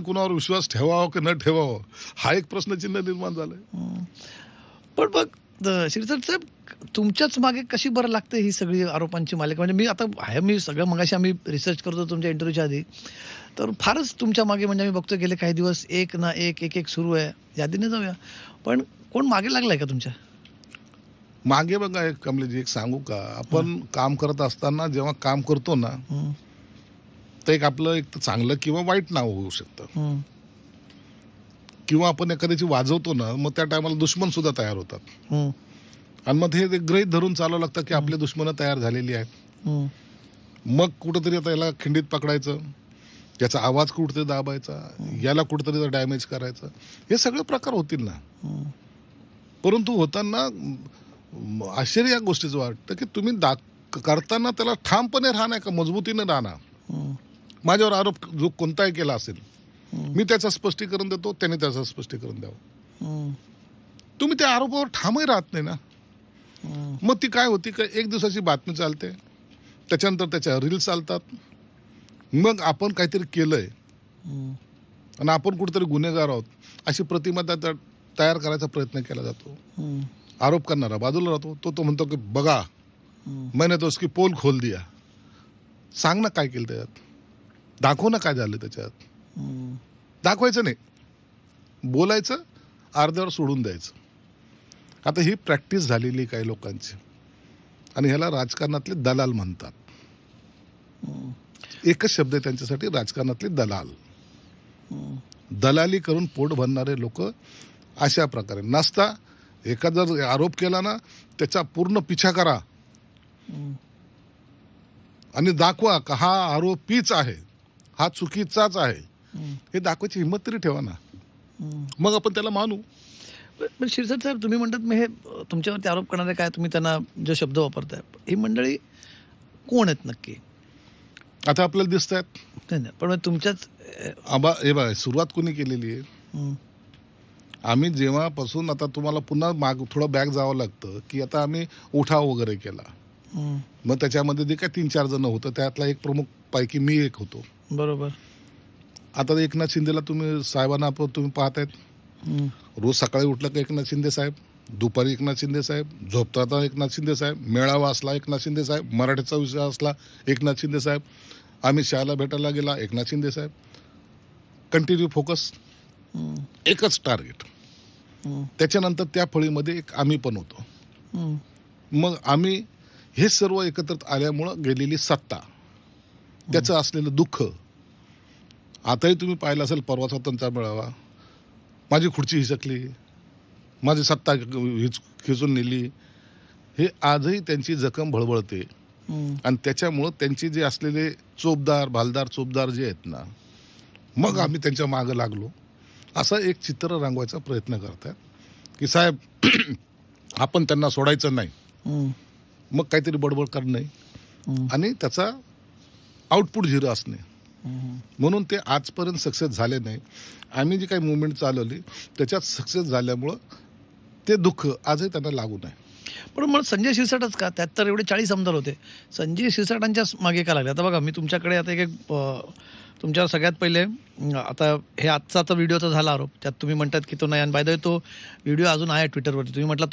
कुणावर विश्वास ठेवावा की न ठेवावा हा एक प्रश्नचिन्ह निर्माण झालाय. पण द- शिरसाट साहेब तुमच्याच मागे कशी बरं लागते ही सगळी आरोपांची मालिका? म्हणजे मी आता आहे मी सगळं मगाशी आम्ही रिसर्च करतो तुमच्या इंटरव्ह्यूच्या आधी. तर फारच तुमच्या मागे म्हणजे आम्ही बघतो गेले काही दिवस एक ना एक एक एक सुरू आहे. यादीने जाऊया. पण कोण मागे लागलाय का तुमच्या? मागे बघा एक कमलेजी एक सांगू का? आपण काम करत असताना जेव्हा काम करतो ना एक आपलं एक तर चांगलं किंवा वाईट नाव होऊ शकतं. किंवा आपण एखाद्याची वाजवतो ना मग त्या टायमाला दुश्मन सुद्धा तयार होतात. आणि मग हे ते गृहित धरून चालावं लागतं की आपले दुश्मन तयार झालेली आहेत. हं, मग कुठंतरी आता याला खिंडीत पकडायचं याचा आवाज कुठतरी दाबायचा याला कुठतरी डॅमेज करायचं. हे सगळे प्रकार होतील ना. परंतु होताना आश्चर्य या गोष्टीचं वाटतं की तुम्ही दा करताना त्याला ठामपणे राहणार का? मजबूतीने राहणार? माझ्यावर आरोप जो कोणताही केला असेल मी त्याचं स्पष्टीकरण देतो त्याने त्याचं स्पष्टीकरण द्यावं. तुम्ही त्या आरोपावर ठामही राहत नाही ना. मग ती काय होती? का एक दिवसाची बातमी चालते. त्याच्यानंतर त्याच्या रील्स चालतात. मग आपण काहीतरी केलंय. आणि आपण कुठेतरी गुन्हेगार आहोत. अशी प्रतिमा त्या- त्या- तयार करायचा प्रयत्न केला जातो. आरोप करणारा बाजूला राहतो. तो तो म्हणतो की बघा मैंने तो उसकी पोल खोल दिया. सांग ना काय केलं त्याच्यात. दाखव ना काय झालं त्याच्यात. दाखवायचं नाही. बोलायचं अर्ध्यावर सोडून द्यायचं. आता ही प्रॅक्टिस झालेली काही लोकांची. आणि ह्याला राजकारणातले दलाल म्हणतात. एकच शब्द आहे त्यांच्यासाठी राजकारणातले दलाल. दलाली करून पोट भरणारे लोक अशा प्रकारे. नसता एखादा जर आरोप केला ना त्याचा पूर्ण पिछा करा. आणि दाखवा का हा आरोपीच आहे. हा चुकीचाच आहे. हं. दाखवायची हिंमत तरी ठेवा ना. मग आपण त्याला मानू. पण शिरसाट साहेब तुम्ही म्हणतात मग हे तुमच्यावरती आरोप करणारे काय? तुम्ही त्यांना जो शब्द वापरताय ही मंडळी कोण आहेत नक्की? आता आपल्याला दिसत आहेत पण तुमच्याच आबा हे बघा सुरुवात कोणी केलेली आहे? आम्ही जेव्हापासून आता तुम्हाला पुन्हा माग थोडं बॅग जावं लागतं की आता आम्ही उठाव वगैरे केला. मग त्याच्यामध्ये जे काय तीन चार जण होतं त्यातला एक प्रमुख पैकी मी एक होतो. बरोबर. आता एकनाथ शिंदेला तुम्ही साहेबांना आपण तुम्ही पाहतायत. रोज सकाळी उठलं का एकनाथ शिंदे साहेब? दुपारी एकनाथ शिंदे साहेब? झोपताना एकनाथ शिंदे साहेब? मेळावा असला एकनाथ शिंदे साहेब? मराठीचा विषय असला एकनाथ शिंदे साहेब? अमित शहाला भेटायला गेला एकनाथ शिंदे साहेब. कंटिन्यू फोकस एकच टार्गेट त्याच्यानंतर त्या फळीमध्ये एक आम्ही पण होतो. मग आम्ही हे सर्व एकत्रित आल्यामुळं गेलेली सत्ता. त्याचं असलेलं दुःख आताही तुम्ही पाहिलं असेल परवा स्वातंत्र्य मेळावा. माझी खुर्ची हिसकली माझी सत्ता हिच खिचून नेली. हे आजही त्यांची जखम भळबळते आणि त्याच्यामुळं त्यांचे जे असलेले चोपदार भालदार चोपदार जे आहेत ना मग आम्ही त्यांच्या मागं लागलो. असं एक चित्र रंगवायचा प्रयत्न करतात की साहेब आपण त्यांना सोडायचं नाही. मग काहीतरी बडबड करणे. आणि त्याचा आउटपुट झिरो असणे. म्हणून ते आजपर्यंत सक्सेस झाले नाही. आम्ही जी काही मुवमेंट चालवली त्याच्यात सक्सेस झाल्यामुळं ते दुःख आजही त्यांना लागू नाही पण मग संजय शिरसाटच का? त्यात तर एवढे चाळीस आमदार होते. संजय शिरसाटांच्या मागे का लागले? आता बघा मी तुमच्याकडे आता एक तुमच्यावर सगळ्यात पहिले आता हे आजचा आता व्हिडिओचा झाला आरोप. त्यात तुम्ही म्हणतात की तो नाही आणि बाय तो व्हिडिओ अजून आहे ट्विटरवरती तुम्ही म्हटलं